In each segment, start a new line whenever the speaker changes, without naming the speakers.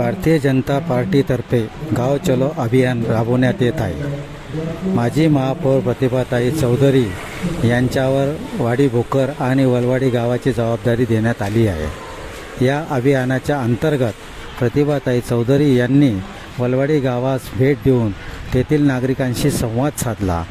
भारतीय जनता पार्टीतर्फे गाव चलो अभियान राबवण्यात येत आहे. माजी महापौर प्रतिभाताई चौधरी यांच्यावर वाडी भोकर आणि वलवाडी गावाची जबाबदारी देण्यात आली आहे. या अभियानाच्या अंतर्गत प्रतिभाताई चौधरी यांनी वलवाडी गावास भेट देऊन तेथील नागरिकांशी संवाद साधला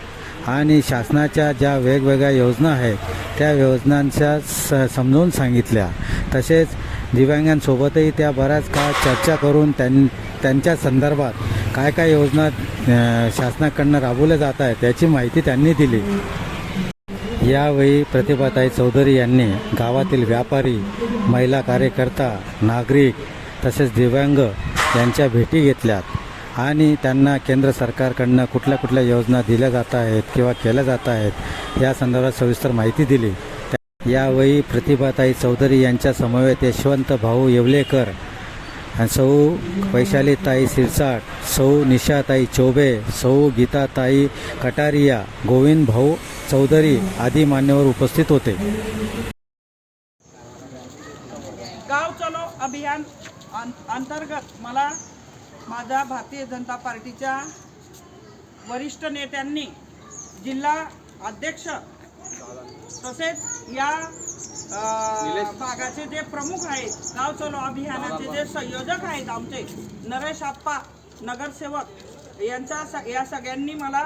आणि शासनाच्या ज्या वेगवेगळ्या योजना आहेत त्या योजनांच्या स समजून सांगितल्या. तसेच दिव्यांगांसोबतही त्या बऱ्याच काळ चर्चा करून त्यां त्यांच्या संदर्भात काय काय योजना शासनाकडनं राबवल्या जात आहेत त्याची माहिती त्यांनी दिली. यावेळी प्रतिभाताई चौधरी यांनी गावातील व्यापारी महिला कार्यकर्ता नागरिक तसेच दिव्यांग यांच्या भेटी घेतल्यात आणि त्यांना केंद्र सरकारकडनं कुठल्या कुठल्या योजना दिल्या जात आहेत किंवा केल्या जात आहेत या संदर्भात सविस्तर माहिती दिली. यावेळी प्रतिभाताई चौधरी यांच्या समवेत यशवंत भाऊ येवलेकर सौ वैशालीताई सिरसाट सौ निशाताई चोबे सौ गीताताई कटारिया गोविंद भाऊ चौधरी आदी मान्यवर उपस्थित होते.
गाव चलो अभियान अंतर्गत मला माझ्या भारतीय जनता पार्टीच्या वरिष्ठ नेत्यांनी जिल्हा अध्यक्ष तसेच या भागाचे जे प्रमुख आहेत गाव चलो अभियानाचे जे संयोजक आहेत आमचे नरेश आप्पा नगरसेवक यांच्या स- या सगळ्यांनी मला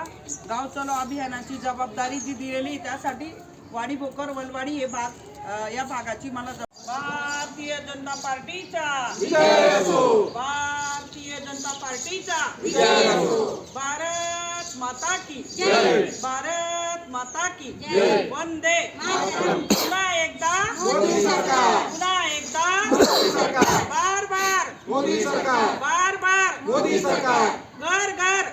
गाव चलो अभियानाची जबाबदारी जी दिलेली त्यासाठी वाडी भोकर वलवाडी हे भाग या भागाची मला भारतीय जनता पार्टीचा. भारतीय जनता पार्टीचा. भारत माता की भारत माता की। वंदे। पुन्हा एकदा। पुन्हा एकदा। बार बार।
मोदी सरकार।
बार बार।
मोदी सरकार।
घर घर।